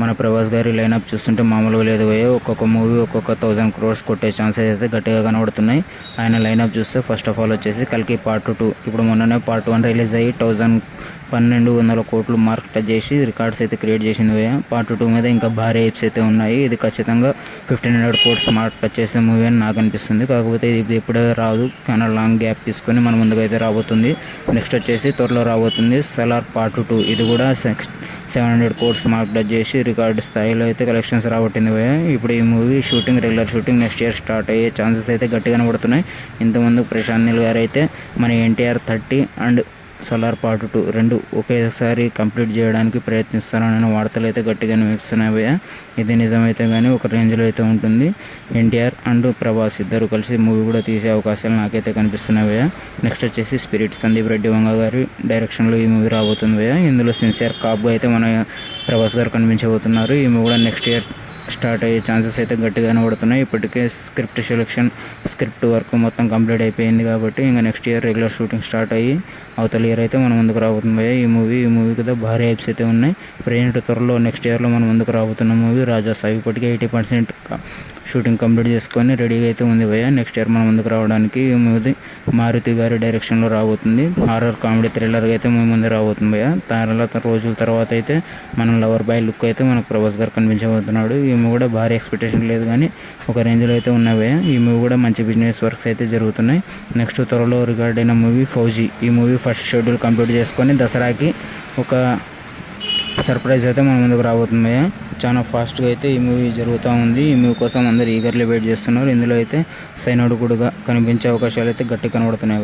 మన ప్రభాస్ గారి లైనప్ చూస్తుంటే మామూలుగా లేదు పోయే ఒక్కొక్క మూవీ ఒక్కొక్క థౌజండ్ క్రోర్స్ కొట్టే ఛాన్సెస్ అయితే గట్టిగా కనబడుతున్నాయి. ఆయన లైనప్ చూస్తే ఫస్ట్ ఆఫ్ ఆల్ వచ్చేసి కల్కి పార్ట్ టూ ఇప్పుడు మొన్ననే పార్ట్ వన్ రిలీజ్ అయ్యి థౌజండ్ పన్నెండు వందల కోట్లు మార్క్ టచ్ చేసి రికార్డ్స్ అయితే క్రియేట్ చేసింది పోయా పార్ట్ టూ మీద ఇంకా భారీ ఎప్స్ అయితే ఉన్నాయి. ఇది ఖచ్చితంగా fifteen hundred quotes mark touch చేసే మూవీ అని నాకు అనిపిస్తుంది. కాకపోతే ఇది ఇప్పుడే రాదు. కానీ లాంగ్ గ్యాప్ తీసుకొని మన ముందుగా అయితే రాబోతుంది. నెక్స్ట్ వచ్చేసి త్వరలో రాబోతుంది సలార్ పార్ట్ టూ ఇది కూడా next seven hundred crores mark touch చేసి రికార్డు స్థాయిలో అయితే కలెక్షన్స్ రాబట్టింది ఇప్పుడు ఈ movie shooting regular shooting next year start అయ్యే ఛాన్సెస్ అయితే గట్టిగా కనబడుతున్నాయి ఇంతకుముందు ప్రశాంత్ నీల్ గారు అయితే మన NTR thirty and Salaar part two. రెండు ఒకేసారి కంప్లీట్ చేయడానికి ప్రయత్నిస్తారని వార్తలు అయితే గట్టిగా వినిపిస్తున్నాయి ఇది నిజమైతే కానీ ఒక రేంజ్లో అయితే ఉంటుంది. ఎన్టీఆర్ అండ్ ప్రభాస్ ఇద్దరు కలిసి మూవీ కూడా తీసే అవకాశాలు నాకైతే కనిపిస్తున్నాయి నెక్స్ట్ వచ్చేసి స్పిరిట్ సందీప్ రెడ్డి వంగ గారి డైరెక్షన్లో ఈ మూవీ రాబోతుంది ఇందులో సిన్సియర్ కాప్గా అయితే మన ప్రభాస్ గారు కనిపించబోతున్నారు. ఈ మూవీ కూడా నెక్స్ట్ ఇయర్ స్టార్ట్ అయ్యే ఛాన్సెస్ అయితే గట్టిగా కనబడుతున్నాయి. ఇప్పటికే స్క్రిప్ట్ సెలెక్షన్ స్క్రిప్ట్ వర్క్ మొత్తం కంప్లీట్ అయిపోయింది కాబట్టి ఇంకా next year regular shooting start అయ్యి అవతల ఇయర్ అయితే మనం ముందుకు రాబోతుంది ఈ మూవీ ఈ మూవీ కదా భారీ హైప్స్ అయితే ఉన్నాయి. ప్రజెంట్ త్వరలో నెక్స్ట్ ఇయర్లో మనం ముందుకు రాబోతున్న మూవీ రాజా సాయి ఇప్పటికే ఎయిటీ పర్సెంట్ షూటింగ్ కంప్లీట్ చేసుకొని రెడీగా అయితే ఉంది భయ్య నెక్స్ట్ ఇయర్ మన ముందుకు రావడానికి ఈ మూవీ మారుతి గారి డైరెక్షన్లో రాబోతుంది. హారర్ కామెడీ థ్రిల్లర్గా అయితే మూవీ ముందు రాబోతుంది భయ్య తర్వాత రోజుల తర్వాత అయితే మనం లవర్ బాయ్ లుక్ అయితే మనకు ప్రభాస్ గారు కనిపించబోతున్నాడు. ఈ మూవీ కూడా భారీ ఎక్స్పెక్టేషన్ లేదు కానీ ఒక రేంజ్లో అయితే ఉన్నవే ఈ మూవీ కూడా మంచి బిజినెస్ వర్క్స్ అయితే జరుగుతున్నాయి. నెక్స్ట్ త్వరలో రికార్డ్ అయిన మూవీ ఫౌజీ. ఈ మూవీ ఫస్ట్ షెడ్యూల్ కంప్లీట్ చేసుకొని దసరాకి ఒక సర్ప్రైజ్ అయితే మన ముందుకు రాబోతుంది చాలా ఫాస్ట్గా అయితే ఈ మూవీ జరుగుతూ ఉంది. ఈ మూవీ కోసం అందరు ఈగర్లీ వెయిట్ చేస్తున్నారు. ఇందులో అయితే సైనోడు కూడా కనిపించే అవకాశాలు అయితే గట్టి కనబడుతున్నాయి